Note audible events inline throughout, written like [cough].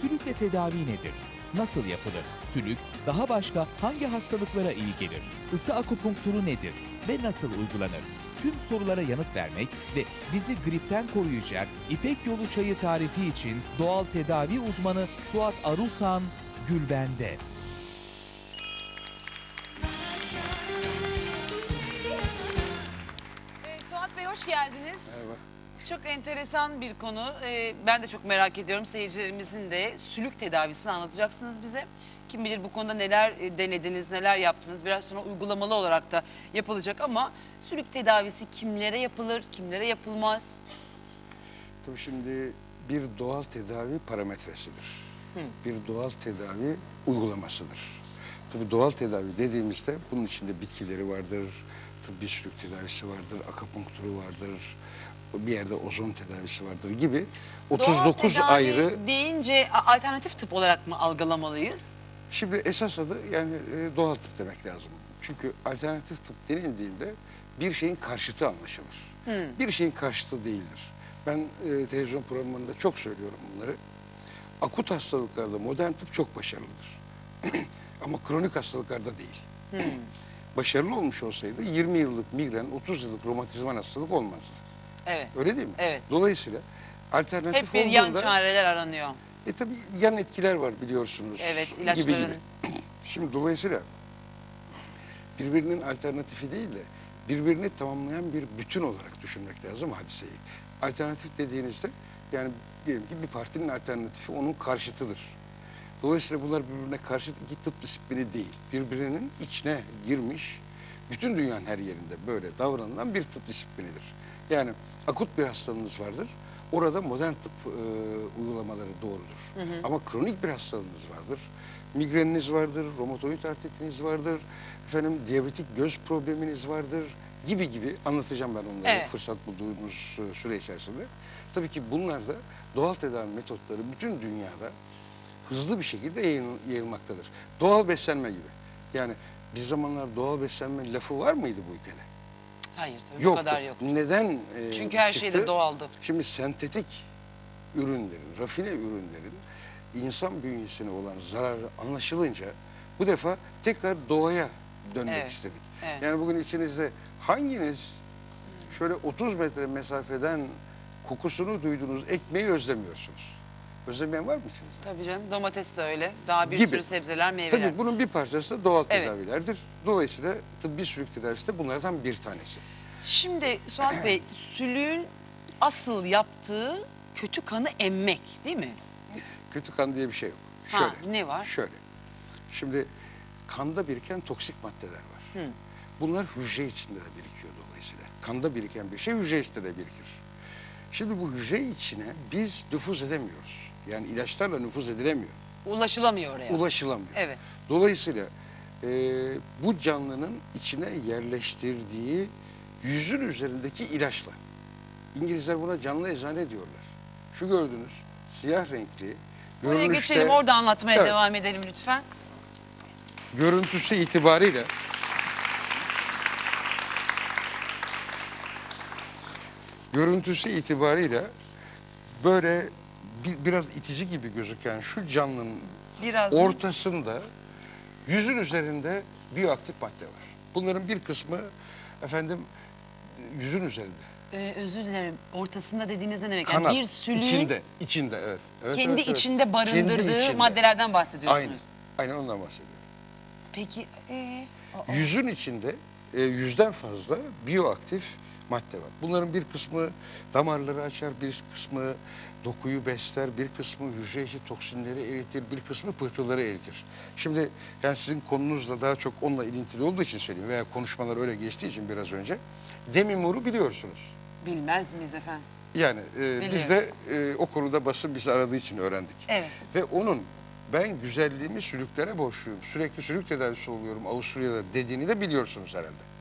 Sülükle tedavi nedir? Nasıl yapılır? Sülük daha başka hangi hastalıklara iyi gelir? Isı akupunkturu nedir ve nasıl uygulanır? Tüm sorulara yanıt vermek ve bizi gripten koruyacak İpek Yolu Çayı tarifi için doğal tedavi uzmanı Suat Arusan Gülben'de. Çok enteresan bir konu. Ee, ben de çok merak ediyorum. Seyircilerimizin de sülük tedavisini anlatacaksınız bize. Kim bilir bu konuda neler e, denediniz, neler yaptınız. Biraz sonra uygulamalı olarak da yapılacak ama sülük tedavisi kimlere yapılır, kimlere yapılmaz? Tabii şimdi bir doğal tedavi parametresidir. Bir doğal tedavi uygulamasıdır. Tabii doğal tedavi dediğimizde bunun içinde bitkileri vardır, tıbbi sülük tedavisi vardır, akupunkturu vardır, bir yerde ozon tedavisi vardır gibi 39 Doğal tedavi ayrı deyince a- alternatif tıp olarak mı algılamalıyız? Şimdi esas adı yani e, doğal tıp demek lazım. Çünkü alternatif tıp denildiğinde bir şeyin karşıtı anlaşılır. Bir şeyin karşıtı değildir. Ben e, televizyon programlarında çok söylüyorum bunları. Akut hastalıklarda modern tıp çok başarılıdır. [clears throat] Ama kronik hastalıklarda değil. [clears throat] Başarılı olmuş olsaydı 20 yıllık migren, 30 yıllık romatizman hastalık olmazdı. Evet. Öyle değil mi? Evet. Dolayısıyla alternatif Hep bir yan çareler aranıyor. e tabii yan etkiler var biliyorsunuz. Evet, Gibi ilaçların. gibi. [clears throat] Şimdi dolayısıyla birbirinin alternatifi değil de birbirini tamamlayan bir bütün olarak düşünmek lazım hadiseyi. Alternatif dediğinizde yani diyelim ki bir partinin alternatifi onun karşıtıdır. Dolayısıyla bunlar birbirine karşıt iki tıp disiplini değil. Birbirinin içine girmiş, bütün dünyanın her yerinde böyle davranılan bir tıp disiplinidir. Yani akut bir hastalığınız vardır. Orada modern tıp e, uygulamaları doğrudur. Ama kronik bir hastalığınız vardır. Migreniniz vardır, romatoid artritiniz vardır, efendim diyabetik göz probleminiz vardır gibi gibi anlatacağım ben onları Evet. fırsat bulduğumuz e, süre içerisinde. Tabii ki bunlar da doğal tedavi metotları bütün dünyada hızlı bir şekilde yayılmaktadır. Doğal beslenme gibi. Yani bir zamanlar doğal beslenme lafı var mıydı bu ülkede? Hayır tabii bu Yoktu. kadar yok. Neden e, Çünkü her şey de çıktı? doğaldı. Şimdi sentetik ürünlerin, rafine ürünlerin insan bünyesine olan zararı anlaşılınca bu defa tekrar doğaya dönmek Evet, istedik. evet. Yani bugün içinizde hanginiz şöyle 30 metre mesafeden kokusunu duyduğunuz ekmeği özlemiyorsunuz? Özlemeyen var mı içinizde? Tabii canım domates de öyle. Daha bir Gibi. sürü sebzeler, meyveler. Tabii bunun bir parçası da doğal Evet. tedavilerdir. Dolayısıyla tıbbi sülük tedavisi de bunlardan bir tanesi. Şimdi Suat Bey, sülüğün asıl yaptığı kötü kanı emmek değil mi? Kötü kan diye bir şey yok. Ha, Şöyle. ne var? Şöyle. Şimdi kanda biriken toksik maddeler var. Bunlar hücre içinde de birikiyor dolayısıyla. Kanda biriken bir şey hücre içinde de birikir. Şimdi bu hücre içine biz nüfuz edemiyoruz. Yani ilaçlarla nüfuz edilemiyor. Ulaşılamıyor oraya. Ulaşılamıyor. Evet. Dolayısıyla e, bu canlının içine yerleştirdiği yüzün üzerindeki ilaçla. İngilizler buna canlı eczane diyorlar. Şu gördüğünüz siyah renkli, Oraya görünüşte, geçelim orada anlatmaya Evet. devam edelim lütfen. görüntüsü itibariyle görüntüsü itibariyle böyle bir, biraz itici gibi gözüken şu canlının Biraz ortasında yüzün üzerinde biyoaktif madde var. Bunların bir kısmı efendim yüzün üzerinde. Ee, özür dilerim. Ortasında dediğiniz ne demek? Kanat Yani bir sülüğün içinde, içinde evet. evet kendi evet, evet. içinde barındırdığı Kendi içinde. maddelerden bahsediyorsunuz. Aynen. Aynen ondan bahsediyorum. Peki ee, aa, Yüzün içinde e, yüzden fazla biyoaktif madde var. Bunların bir kısmı damarları açar, bir kısmı dokuyu besler, bir kısmı hücre içi toksinleri eritir, bir kısmı pıhtıları eritir. Şimdi yani sizin konunuzla daha çok onunla ilintili olduğu için söyleyeyim veya konuşmalar öyle geçtiği için biraz önce. Demimur'u biliyorsunuz. bilmez miyiz efendim? Yani e, biz de e, o konuda basın bizi aradığı için öğrendik. Evet. Ve onun ben güzelliğimi sülüklere borçluyum. Sürekli sülük tedavisi oluyorum Avusturya'da dediğini de biliyorsunuz herhalde.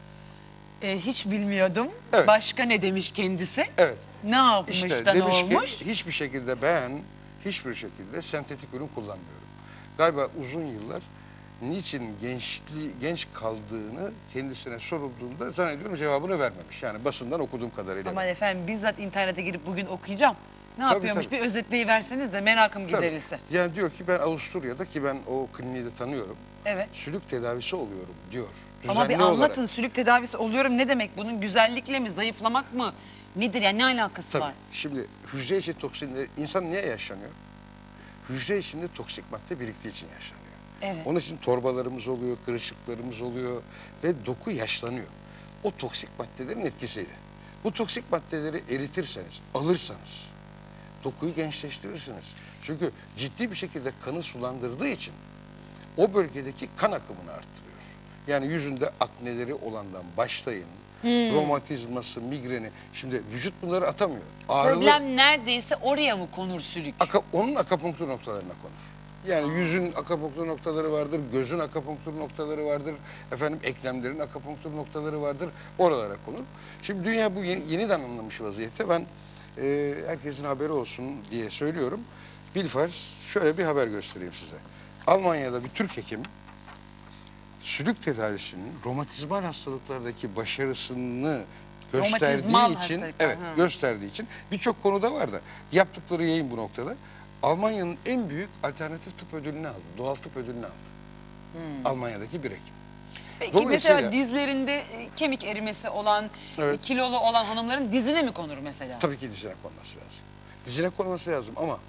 Ee, hiç bilmiyordum. Evet. Başka ne demiş kendisi? Evet. Ne yapmış İşte da ne demiş olmuş? ki hiçbir şekilde ben hiçbir şekilde sentetik ürün kullanmıyorum. Galiba uzun yıllar niçin gençli, genç kaldığını kendisine sorulduğunda zannediyorum cevabını vermemiş. Yani basından okuduğum kadarıyla. Aman efendim bizzat internete girip bugün okuyacağım. Ne Tabii, yapıyormuş tabii. bir özetleyiverseniz de merakım Tabii. giderilse. Yani diyor ki ben Avusturya'da ki ben o kliniği de tanıyorum. Evet. Sülük tedavisi oluyorum diyor. Ama bir Düzenli olarak. anlatın sülük tedavisi oluyorum ne demek? Bunun güzellikle mi, zayıflamak mı? Nedir yani ne alakası Tabii. var? Şimdi hücre içi toksinleri insan niye yaşlanıyor? Hücre içinde toksik madde biriktiği için yaşlanıyor. Evet. Onun için torbalarımız oluyor, kırışıklarımız oluyor ve doku yaşlanıyor. O toksik maddelerin etkisiyle. Bu toksik maddeleri eritirseniz, alırsanız dokuyu gençleştirirsiniz. Çünkü ciddi bir şekilde kanı sulandırdığı için o bölgedeki kan akımını arttırıyor. Yani yüzünde akneleri olandan başlayın. Romatizması, migreni. Şimdi vücut bunları atamıyor. Ağrılı, Problem neredeyse oraya mı konur sülük? Aka- onun akapunktur noktalarına konur. Yani yüzün akapunktur noktaları vardır, gözün akapunktur noktaları vardır, efendim eklemlerin akapunktur noktaları vardır, oralara konur. Şimdi dünya bu yeni, yeniden anlamış vaziyette. Ben e, herkesin haberi olsun diye söylüyorum. Bilfars şöyle bir haber göstereyim size. Almanya'da bir Türk hekim sülük tedavisinin romatizmal hastalıklardaki başarısını gösterdiği Romatizmal için hastalık, evet hı. gösterdiği için birçok konuda var da yaptıkları yayın bu noktada. Almanya'nın en büyük alternatif tıp ödülünü aldı. Doğal tıp ödülünü aldı. Almanya'daki bir hekim. Peki Dolayısıyla- mesela dizlerinde e, kemik erimesi olan, e, Evet. kilolu olan hanımların dizine mi konur mesela? Tabii ki dizine konması lazım. Dizine konması lazım ama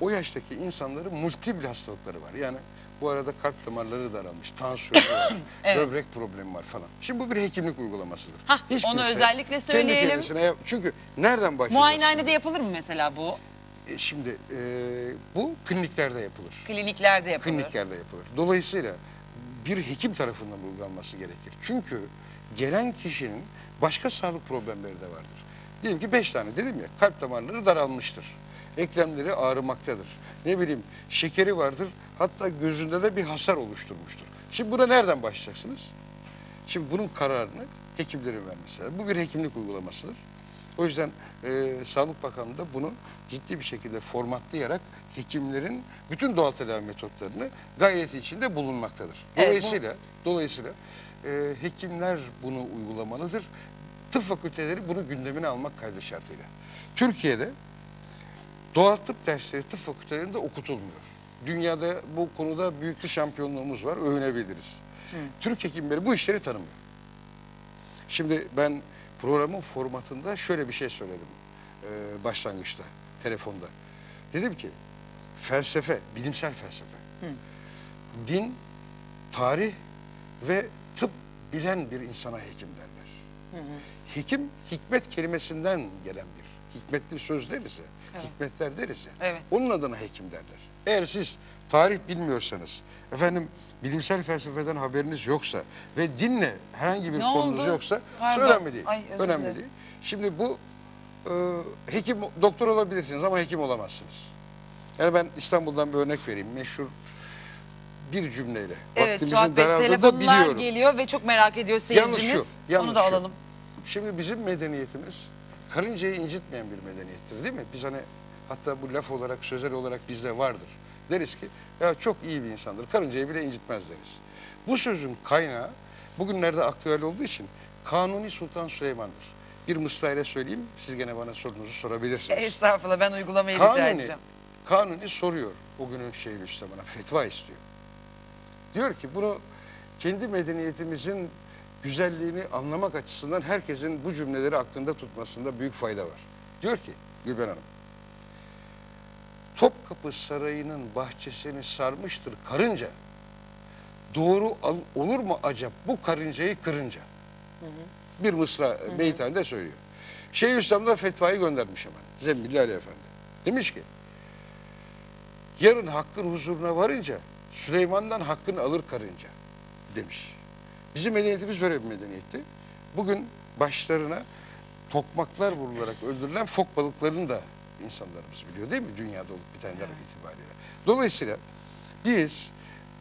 o yaştaki insanların multiple hastalıkları var. Yani bu arada kalp damarları daralmış, tansiyonu var, [laughs] böbrek problemi var falan. Şimdi bu bir hekimlik uygulamasıdır. Hah, onu özellikle kendi söyleyelim. kendisine yap- çünkü nereden başlayacaksın? Muayenehanede yapılır mı mesela bu? E, Şimdi e, bu kliniklerde yapılır. Kliniklerde yapılır. Kliniklerde yapılır. Dolayısıyla bir hekim tarafından uygulanması gerekir. Çünkü gelen kişinin başka sağlık problemleri de vardır. Diyelim ki beş tane dedim ya kalp damarları daralmıştır. Eklemleri ağrımaktadır. Ne bileyim şekeri vardır. Hatta gözünde de bir hasar oluşturmuştur. Şimdi buna nereden başlayacaksınız? Şimdi bunun kararını hekimlerin vermesi. Bu bir hekimlik uygulamasıdır. O yüzden e, Sağlık Bakanlığı da bunu ciddi bir şekilde formatlayarak hekimlerin bütün doğal tedavi metotlarını gayreti içinde bulunmaktadır. Evet, bu- Dolayısıyla dolayısıyla e, hekimler bunu uygulamalıdır. Tıp fakülteleri bunu gündemine almak kaydı şartıyla. Türkiye'de doğal tıp dersleri tıp fakültelerinde okutulmuyor. Dünyada bu konuda büyük bir şampiyonluğumuz var, övünebiliriz. Türk hekimleri bu işleri tanımıyor. Şimdi ben programın formatında şöyle bir şey söyledim e, başlangıçta, telefonda. Dedim ki felsefe, bilimsel felsefe, din, tarih ve tıp bilen bir insana hekim derler. Hekim hikmet kelimesinden gelen bir, hikmetli söz deriz ya, hikmetler deriz ya. Evet. Onun adına hekim derler. Eğer siz tarih bilmiyorsanız, efendim bilimsel felsefeden haberiniz yoksa ve dinle herhangi bir Ne konunuz oldu? yoksa Pardon. önemli değil. Ay, özür önemli dilerim. değil. Şimdi bu e, hekim, doktor olabilirsiniz ama hekim olamazsınız. Yani ben İstanbul'dan bir örnek vereyim. Meşhur bir cümleyle. Evet Vaktimizin Suat Bey daraldığını da telefonlar biliyorum. geliyor ve çok merak ediyor Yalnız seyircimiz. şu, yalnız Onu da şu. alalım. Şimdi bizim medeniyetimiz karıncayı incitmeyen bir medeniyettir değil mi? Biz hani hatta bu laf olarak, sözel olarak bizde vardır. Deriz ki ya çok iyi bir insandır. Karıncayı bile incitmez deriz. Bu sözün kaynağı bugünlerde aktüel olduğu için Kanuni Sultan Süleyman'dır. Bir mısrayla söyleyeyim, siz gene bana sorunuzu sorabilirsiniz. Estağfurullah ben uygulamayı rica Kanuni, edeceğim. Kanuni soruyor o günün Şeyhülislam'ına, fetva istiyor. Diyor ki bunu kendi medeniyetimizin güzelliğini anlamak açısından herkesin bu cümleleri aklında tutmasında büyük fayda var. Diyor ki Gülben Hanım, Topkapı Sarayı'nın bahçesini sarmıştır karınca. Doğru olur mu acaba bu karıncayı kırınca? Bir mısra beyt halinde söylüyor. Şeyhülislam da fetvayı göndermiş hemen. Zembilli Ali Efendi. Demiş ki yarın hakkın huzuruna varınca Süleyman'dan hakkını alır karınca demiş. Bizim medeniyetimiz böyle bir medeniyetti. Bugün başlarına tokmaklar vurularak öldürülen fok balıklarını da insanlarımız biliyor değil mi? Dünyada olup bitenler itibariyle. Dolayısıyla biz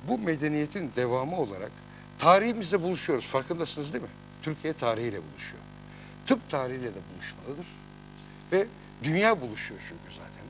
bu medeniyetin devamı olarak tarihimizde buluşuyoruz. Farkındasınız değil mi? Türkiye tarihiyle buluşuyor. Tıp tarihiyle de buluşmalıdır. Ve dünya buluşuyor çünkü zaten.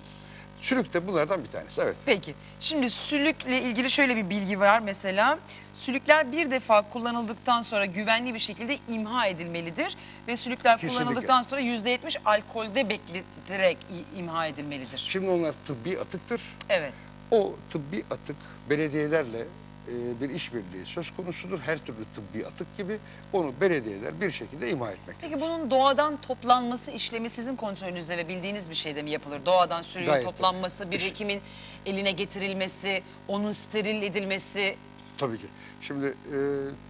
Sülük de bunlardan bir tanesi. Evet. Peki. Şimdi sülükle ilgili şöyle bir bilgi var mesela. Sülükler bir defa kullanıldıktan sonra güvenli bir şekilde imha edilmelidir. Ve sülükler Kesinlikle. kullanıldıktan sonra %70 alkolde bekletilerek i- imha edilmelidir. Şimdi onlar tıbbi atıktır. Evet. O tıbbi atık belediyelerle e, bir işbirliği söz konusudur. Her türlü tıbbi atık gibi onu belediyeler bir şekilde imha etmektedir. Peki bunun doğadan toplanması işlemi sizin kontrolünüzde ve bildiğiniz bir şeyde mi yapılır? Doğadan Gayet toplanması, bir tabii. hekimin eline getirilmesi, onun steril edilmesi. Tabii ki. Şimdi e,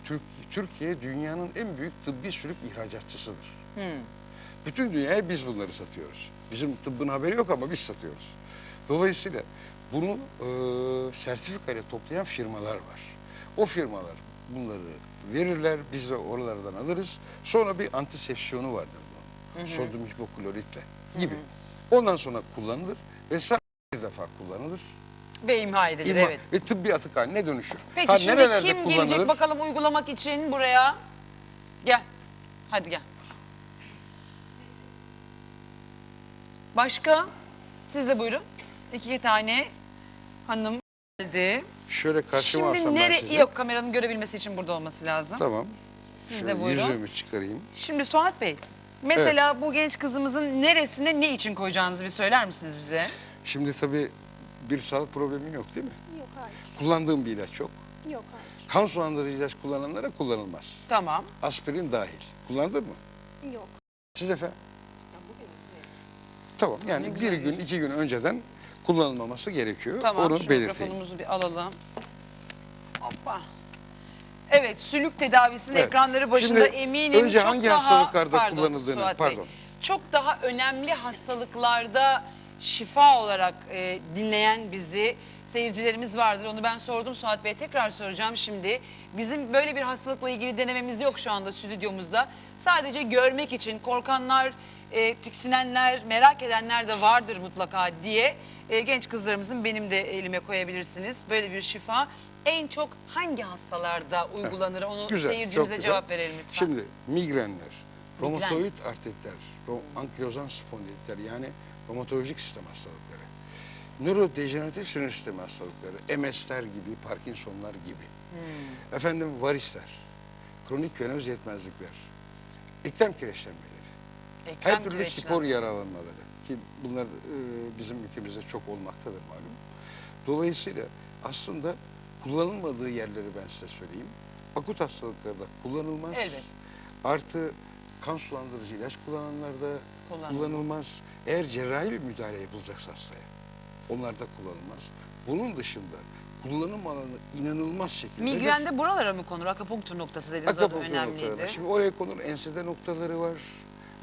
Türk, Türkiye dünyanın en büyük tıbbi sülük ihracatçısıdır. Bütün dünyaya biz bunları satıyoruz. Bizim tıbbın haberi yok ama biz satıyoruz. Dolayısıyla bunu e, sertifikayla toplayan firmalar var. O firmalar bunları verirler, biz de oralardan alırız. Sonra bir antisepsiyonu vardır bunun. Sodyum hipokloritle gibi. Ondan sonra kullanılır ve sadece bir defa kullanılır. Ve imha edilir İmha- evet. Ve tıbbi atık haline dönüşür. Peki Ha, şimdi kim kullanılır? gelecek bakalım uygulamak için buraya? Gel. Hadi gel. Başka? Siz de buyurun. İki tane hanım geldi. Şöyle karşıma alsam Şimdi ben nere sizi. yok kameranın görebilmesi için burada olması lazım. Tamam. Siz Şöyle de buyurun. yüzüğümü çıkarayım. Şimdi Suat Bey, mesela bu genç kızımızın neresine ne için koyacağınızı bir söyler misiniz bize? Şimdi tabii bir sağlık problemin yok değil mi? Yok hayır. Kullandığım bir ilaç yok. Yok hayır. Kan sulandırıcı ilaç kullananlara kullanılmaz. Tamam. Aspirin dahil. Kullandın mı? Yok. Siz efendim? Tamam yani bir gün iki gün önceden kullanılmaması gerekiyor. Tamam. Onu şu belirteyim. mikrofonumuzu bir alalım. Hoppa. Evet, sülük tedavisinin Evet. ekranları başında Şimdi eminim önce çok hangi daha, hastalıklarda pardon, kullanıldığını- Suat Bey, pardon. çok daha önemli hastalıklarda şifa olarak e, dinleyen bizi seyircilerimiz vardır. Onu ben sordum Suat Bey tekrar soracağım şimdi. Bizim böyle bir hastalıkla ilgili denememiz yok şu anda stüdyomuzda. Sadece görmek için korkanlar, e, tiksinenler, merak edenler de vardır mutlaka diye e, genç kızlarımızın benim de elime koyabilirsiniz. Böyle bir şifa en çok hangi hastalarda uygulanır onu Güzel, seyircimize çok güzel. cevap verelim lütfen. Şimdi migrenler, Migren. romatoid artritler, ro- ankilozan spondilitler yani romatolojik sistem hastalıkları, nörodejeneratif sinir sistemi hastalıkları, MS'ler gibi, Parkinson'lar gibi, Hmm. efendim varisler, kronik venöz yetmezlikler, eklem kireçlenmeleri, Ekrem her türlü kireçlenme. spor yaralanmaları ki bunlar e, bizim ülkemizde çok olmaktadır malum. Dolayısıyla aslında kullanılmadığı yerleri ben size söyleyeyim. Akut hastalıklarda kullanılmaz. Elbet. Artı kan sulandırıcı ilaç kullananlarda Kullanılmaz. kullanılmaz. Eğer cerrahi bir müdahale yapılacaksa hastaya onlarda kullanılmaz. Bunun dışında kullanım alanı inanılmaz şekilde Migrende buralara mı konur? Akupunktur noktası da Akupunktur önemliydi. noktaları. Şimdi oraya konur ensede noktaları var,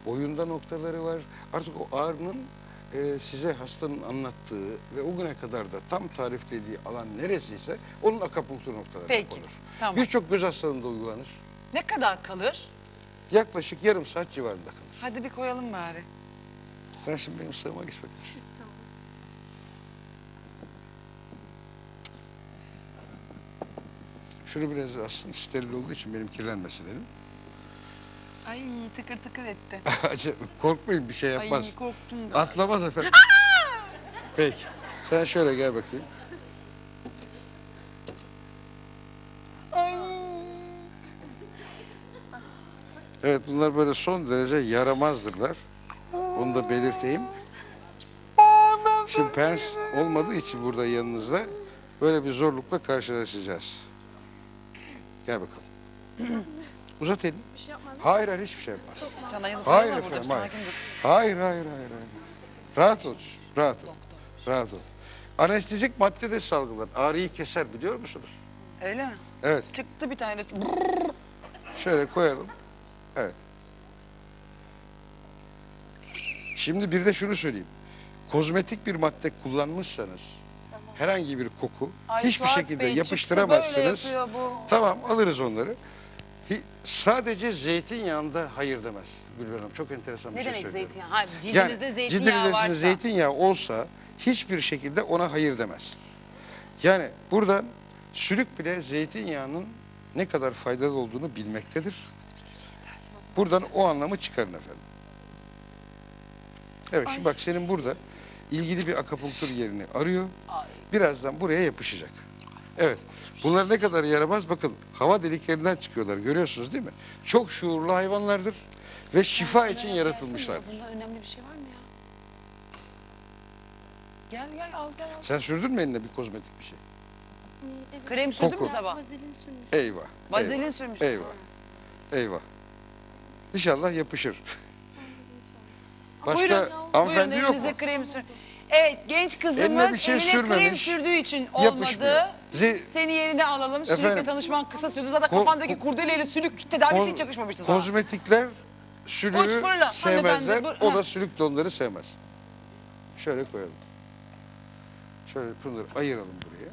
boyunda noktaları var. Artık o ağrının e, size hastanın anlattığı ve o güne kadar da tam tariflediği alan neresiyse onun akupunktur noktaları Peki, konur. tamam. Birçok göz hastalığında uygulanır. Ne kadar kalır? Yaklaşık yarım saat civarında kalır. Hadi bir koyalım bari. Sen şimdi benim sığıma geç bakayım. Tamam. Şunu biraz aslında steril olduğu için benim kirlenmesi dedim. Ay tıkır tıkır etti. [laughs] Acaba korkmayın bir şey yapmaz. Ay korktum. Atlamaz efendim. Peki. Sen şöyle gel bakayım. Evet bunlar böyle son derece yaramazdırlar. Onu da belirteyim. Şimdi pens olmadığı için burada yanınızda böyle bir zorlukla karşılaşacağız. Gel bakalım. [laughs] Uzat elini. Bir şey yapmadım. Hayır hayır hiçbir şey yapmaz. Sana Hayır veremem burada, efendim hayır. sakin dur. Hayır hayır hayır hayır. Rahat ol. Rahat ol. Rahat ol. Anestezik madde de salgılar. Ağrıyı keser biliyor musunuz? Öyle mi? Evet. Çıktı bir tane. Şöyle koyalım. Evet. Şimdi bir de şunu söyleyeyim. Kozmetik bir madde kullanmışsanız herhangi bir koku Ay, hiçbir Suat şekilde Bey, çıktı, yapıştıramazsınız. böyle yapıyor bu. Tamam alırız onları. Hi- Sadece zeytinyağında hayır demez Gülben Hanım. Çok enteresan bir Ne şey demek söylüyorum. zeytinyağı? Ha, cildinizde zeytinyağı cildinizde varsa. zeytinyağı olsa hiçbir şekilde ona hayır demez. Yani buradan sülük bile zeytinyağının ne kadar faydalı olduğunu bilmektedir. Buradan o anlamı çıkarın efendim. Evet şimdi bak senin burada ilgili bir akupunktur yerini arıyor. Ay. Birazdan buraya yapışacak. Evet. Bunlar ne kadar yaramaz bakın hava deliklerinden çıkıyorlar görüyorsunuz değil mi? Çok şuurlu hayvanlardır ve şifa için yaratılmışlardır. Bunda önemli bir şey var mı ya? Gel gel al gel al. Sen sürdün mü eline bir kozmetik bir şey? Evet. Krem sürdün Koku. mü sabah? Vazelin sürmüş. Eyvah. Vazelin eyvah, sürmüş. Eyvah. Eyvah. İnşallah yapışır. Başka Buyurun, hanımefendi buyurun yok mu? elinizde krem sür. Evet genç kızımız Eline bir şey eline krem sürmemiş, sürdüğü için yapışmıyor. olmadı. Seni yerine alalım. Sülükle Efendim? tanışman kısa sürdü. Zaten Ko- kafandaki ko- kurdeleyle sülük tedavisi hiç yakışmamıştı sana. Kozmetikler Uç sülüğü fırla, sevmezler. hanımefendi, bu- O ha. da sülük de onları sevmez. Şöyle koyalım. Şöyle bunları ayıralım buraya.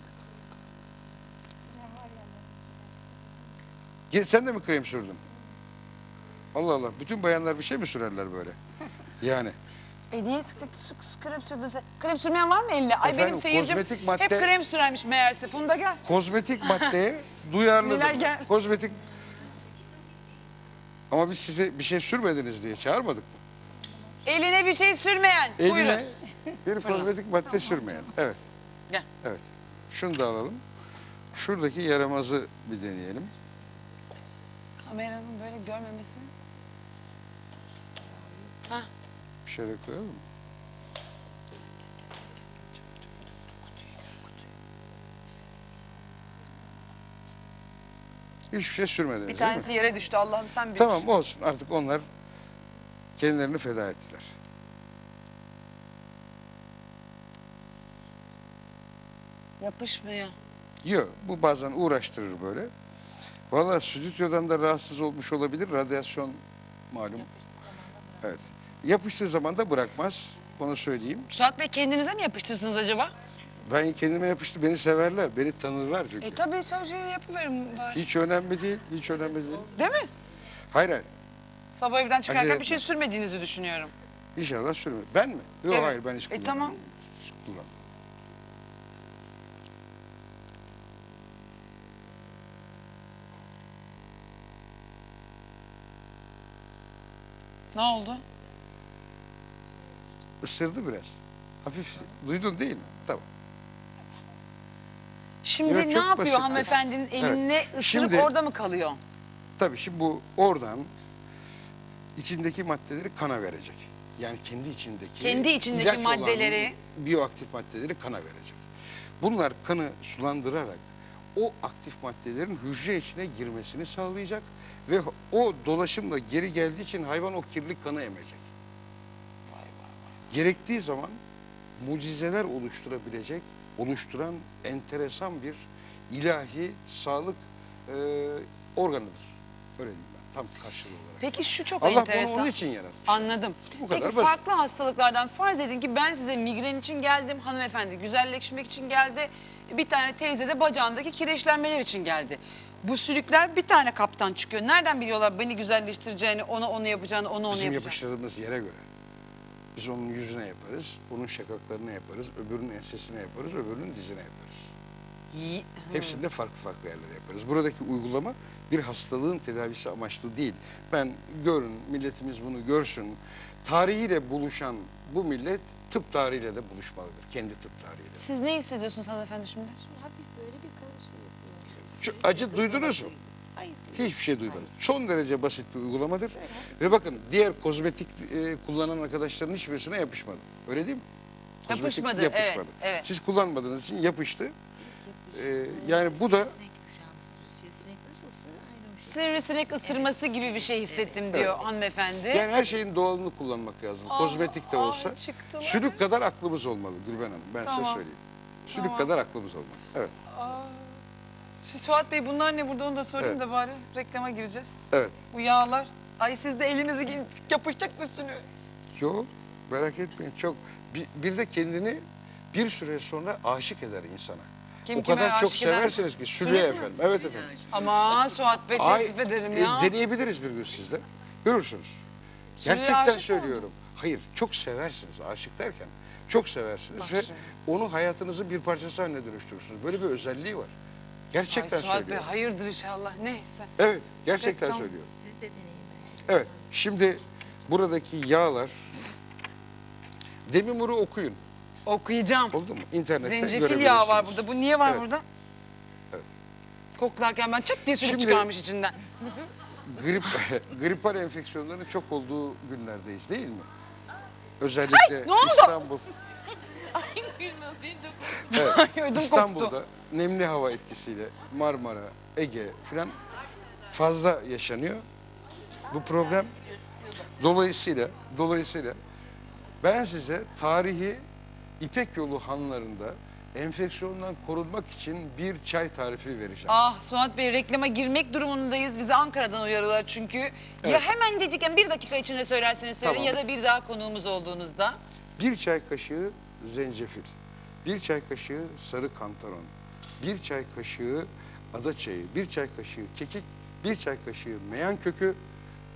Ge- Sen de mi krem sürdün? Allah Allah. Bütün bayanlar bir şey mi sürerler böyle? Yani. E niye sık- sık- sık krem sürdün sen? Krem sürmeyen var mı eline? Ay Efendim, benim seyircim kozmetik hep madde- krem sürermiş meğerse. Funda gel. Kozmetik [laughs] maddeye duyarlıdır. Nilay gel. Kozmetik... Ama biz size bir şey sürmediniz diye çağırmadık mı? Eline bir şey sürmeyen. Eline Buyurun. bir kozmetik madde sürmeyen. Evet. Gel. Evet. Şunu da alalım. Şuradaki yaramazı bir deneyelim. Kameranın böyle görmemesi. Şöyle koyalım. Hiçbir şey sürmediniz Bir tanesi yere düştü Allah'ım sen büyük. Tamam olsun artık onlar kendilerini feda ettiler. Yapışmıyor. Yok bu bazen uğraştırır böyle. Vallahi stüdyodan da rahatsız olmuş olabilir. Radyasyon malum. Evet. Yapıştığı zaman da bırakmaz. Onu söyleyeyim. Suat Bey kendinize mi yapıştırsınız acaba? Ben kendime yapıştı. Beni severler. Beni tanırlar çünkü. E tabii sözcüğü yapıverin bari. Hiç önemli değil. Hiç önemli değil. Değil mi? Hayır hayır. Sabah evden çıkarken Acele bir şey etme. sürmediğinizi düşünüyorum. İnşallah sürme. Ben mi? Yok Evet. hayır ben hiç E, kullanmam. tamam. Hiç kullanmam. Ne oldu? Isırdı biraz. Hafif duydun değil mi? Tamam. Şimdi Evet, ne çok yapıyor basit. hanımefendinin eline ısırıp Şimdi- orada mı kalıyor? Tabii şimdi bu oradan içindeki maddeleri kana verecek. Yani kendi içindeki Kendi içindeki ilaç olan maddeleri- biyoaktif maddeleri kana verecek. Bunlar kanı sulandırarak o aktif maddelerin hücre içine girmesini sağlayacak ve o dolaşımla geri geldiği için hayvan o kirli kanı emecek. Gerektiği zaman mucizeler oluşturabilecek, oluşturan enteresan bir ilahi sağlık e, organıdır. Öyle diyeyim ben tam karşılığı olarak. Peki şu çok Allah enteresan. bunu onun için yaratmış. Anladım. Bu kadar Peki basit. farklı hastalıklardan farz edin ki ben size migren için geldim. Hanımefendi güzelleşmek için geldi. Bir tane teyze de bacağındaki kireçlenmeler için geldi. Bu sülükler bir tane kaptan çıkıyor. Nereden biliyorlar beni güzelleştireceğini, ona onu yapacağını, ona onu Bizim yapacağını? yapıştırdığımız yere göre. Biz onun yüzüne yaparız, onun şakaklarına yaparız, öbürünün ensesine yaparız, öbürünün dizine yaparız. İyi. Hepsinde farklı farklı yerlere yaparız. Buradaki uygulama bir hastalığın tedavisi amaçlı değil. Ben görün, milletimiz bunu görsün. Tarihiyle buluşan bu millet tıp tarihiyle de buluşmalıdır. Kendi tıp tarihiyle. Siz ne hissediyorsunuz hanımefendi şimdi? Hafif böyle bir kan şey yapıyor. Şu acı duydunuz mu? Hayır. Hiçbir şey duymadım. Son derece basit bir uygulamadır. Ve bakın diğer kozmetik e, kullanan arkadaşların hiçbirisine yapışmadı. Öyle değil mi? Kozmetik Yapışmadı, evet, evet. Siz kullanmadığınız için yapıştı. Ee, yani bu da Sivrisinek ısırması gibi bir şey hissettim diyor hanımefendi. yani her şeyin doğalını kullanmak lazım. Aa, Kozmetik de aa, olsa. çıktılar. Sülük kadar aklımız olmalı Gülben Hanım. Ben size Tamam. söyleyeyim. Sülük Tamam. kadar aklımız olmalı. Evet. Şu Suat Bey bunlar ne burada onu da sorayım Evet. da bari reklama gireceğiz. Evet. Bu yağlar. Ay siz de elinizi gi- yapışacak üstünü. Yok merak etmeyin. Çok bir, bir de kendini bir süre sonra aşık eder insana. Kim o kime kadar çok aşık eder? seversiniz ki Süleyman. efendim. Evet efendim. Ama Suat Bey Ay, teessüf ederim e, ya. deneyebiliriz bir gün sizde. Görürsünüz. Gerçekten aşık mı söylüyorum. Hayır, çok seversiniz. Aşık derken çok seversiniz ve şimdi. onu hayatınızın bir parçası haline dönüştürürsünüz. Böyle bir özelliği var. Gerçekten Ay Suat Bey söylüyorum. hayırdır inşallah. Neyse. Evet, gerçekten tamam. söylüyorum. Siz de deneyin bence. Evet, şimdi buradaki yağlar Demimur'u okuyun. Okuyacağım. Oldu mu? İnternette Zencefil yağı var burada. Bu niye var Evet. burada? Evet. Koklarken ben çat diye Şimdi- çıkarmış içinden. [laughs] Grip, [laughs] gripal enfeksiyonların çok olduğu günlerdeyiz değil mi? Özellikle ne oldu? İstanbul. Ay de [laughs] İstanbul'da nemli hava etkisiyle Marmara, Ege filan fazla yaşanıyor. Bu problem dolayısıyla dolayısıyla ben size tarihi İpek Yolu hanlarında enfeksiyondan korunmak için bir çay tarifi vereceğim. Ah Suat Bey reklama girmek durumundayız. Bizi Ankara'dan uyarıyorlar çünkü. Ya Evet. hemencecikken bir dakika içinde söylerseniz söyleyin Tamam. ya da bir daha konuğumuz olduğunuzda. Bir çay kaşığı zencefil, bir çay kaşığı sarı kantaron, bir çay kaşığı ada çayı, bir çay kaşığı kekik, bir çay kaşığı meyan kökü,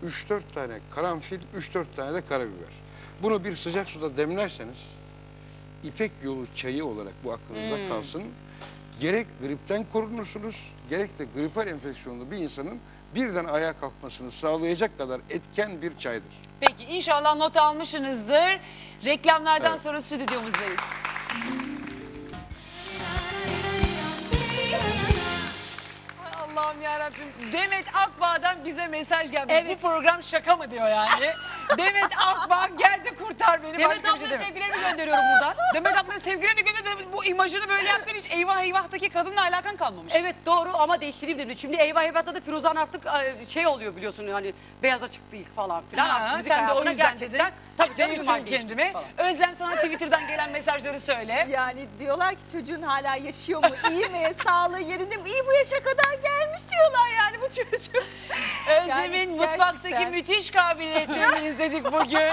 3-4 tane karanfil, 3-4 tane de karabiber. Bunu bir sıcak suda demlerseniz İpek yolu çayı olarak bu aklınıza kalsın. Gerek gripten korunursunuz, gerek de gripal enfeksiyonlu bir insanın birden ayağa kalkmasını sağlayacak kadar etken bir çaydır. Peki inşallah not almışsınızdır. Reklamlardan Evet. sonra stüdyomuzdayız. Ay Allah'ım yarabbim. Demet Akbağ'dan bize mesaj gelmiş. Evet. Bu program şaka mı diyor yani. Demet Akbağ geldi kurtar beni. Demet Başka bir şey ablaya demiyorum. sevgilerimi gönderiyorum buradan. [laughs] Demet ablaya sevgilerini gönder. Bu imajını böyle yaptın hiç eyvah eyvahtaki kadınla alakan kalmamış. Evet doğru ama değiştireyim dedim. Şimdi Eyvah Eyvah'ta da Firuzan artık e, şey oluyor biliyorsun hani beyaz açık değil falan filan. Ha, Artık müzik sen de o hayatına yüzden gerçekten dedin. tabii canım Değiştirdim imaj değiştirdim kendimi. falan. Özlem sana Twitter'dan gelen mesajları söyle. [laughs] Yani diyorlar ki çocuğun hala yaşıyor mu, iyi mi, [laughs] sağlığı yerinde mi? İyi bu yaşa kadar gelmiş diyorlar yani bu çocuk. Özlem'in Yani mutfaktaki gerçekten. müthiş kabiliyetlerini izledik bugün.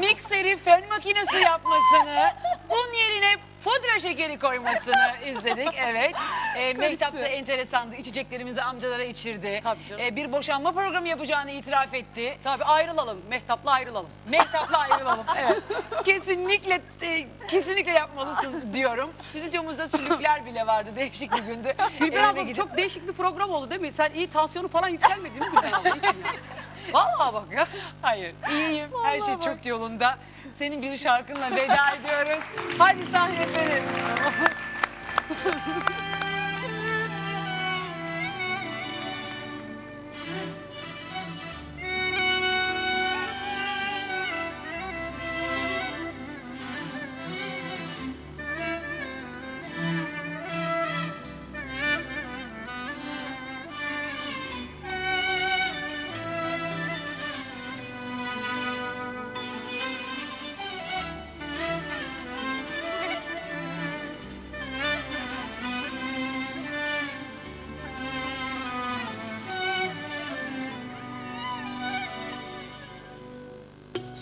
Mikseri fön makinesi yapmasını, un yerine pudra şekeri koymasını izledik. Evet. E, Mehtap da enteresandı. İçeceklerimizi amcalara içirdi. Tabii canım. E, bir boşanma programı yapacağını itiraf etti. Tabii ayrılalım. Mehtap'la ayrılalım. Mehtap'la ayrılalım. [laughs] Evet. Kesinlikle e, kesinlikle yapmalısın diyorum. Stüdyomuzda sülükler bile vardı. Değişik bir gündü. Gülben abla gidip- çok değişik bir program oldu değil mi? Sen iyi tansiyonu falan yükselmedi değil mi Gülben abla? İyisin ya. [laughs] Vallahi bak ya. Hayır, iyiyim. Her şey çok yolunda. Senin bir şarkınla veda ediyoruz. Hadi sahne senin. [laughs]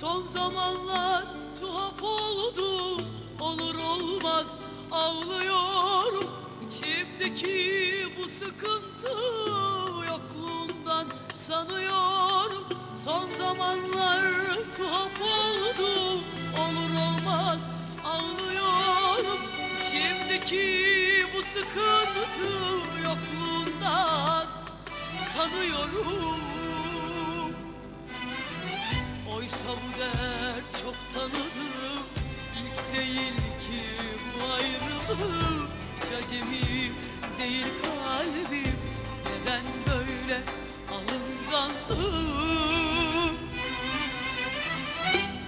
Son zamanlar tuhaf oldu. Olur olmaz ağlıyorum. İçimdeki bu sıkıntı Yokluğundan sanıyorum. Son zamanlar tuhaf oldu. Olur olmaz ağlıyorum. İçimdeki bu sıkıntı Yokluğundan sanıyorum Oysa bu dert çok tanıdım. İlk değil ki bu ayrılık. Hiç acemi değil kalbim. Neden böyle alınganlık?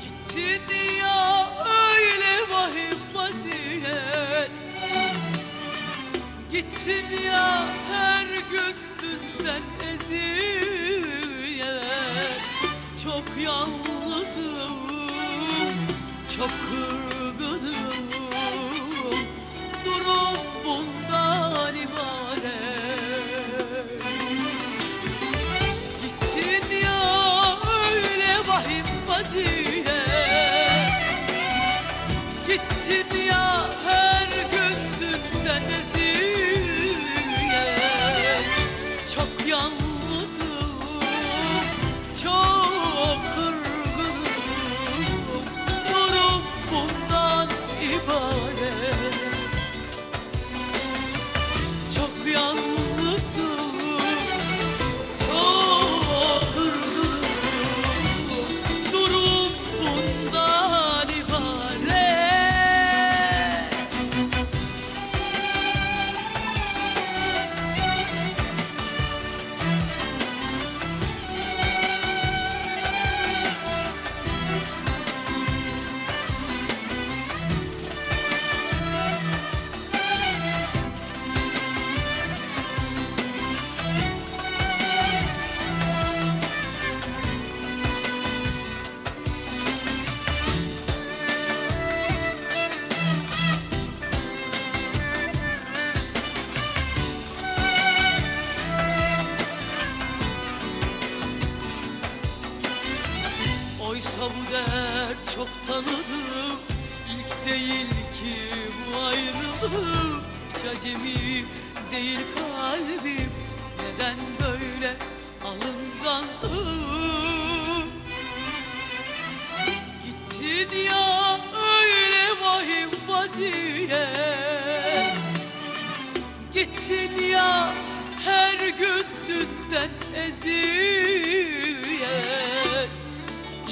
Gittin ya öyle vahim vaziyet. Gittin ya her gün dünden eziyet. Çok yalnızım, çok kırgınım. Durum bundan ibaret. Gittin ya öyle vahim vaziyet. Gittin ya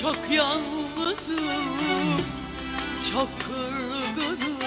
Çok yalnızım, çok kırgınım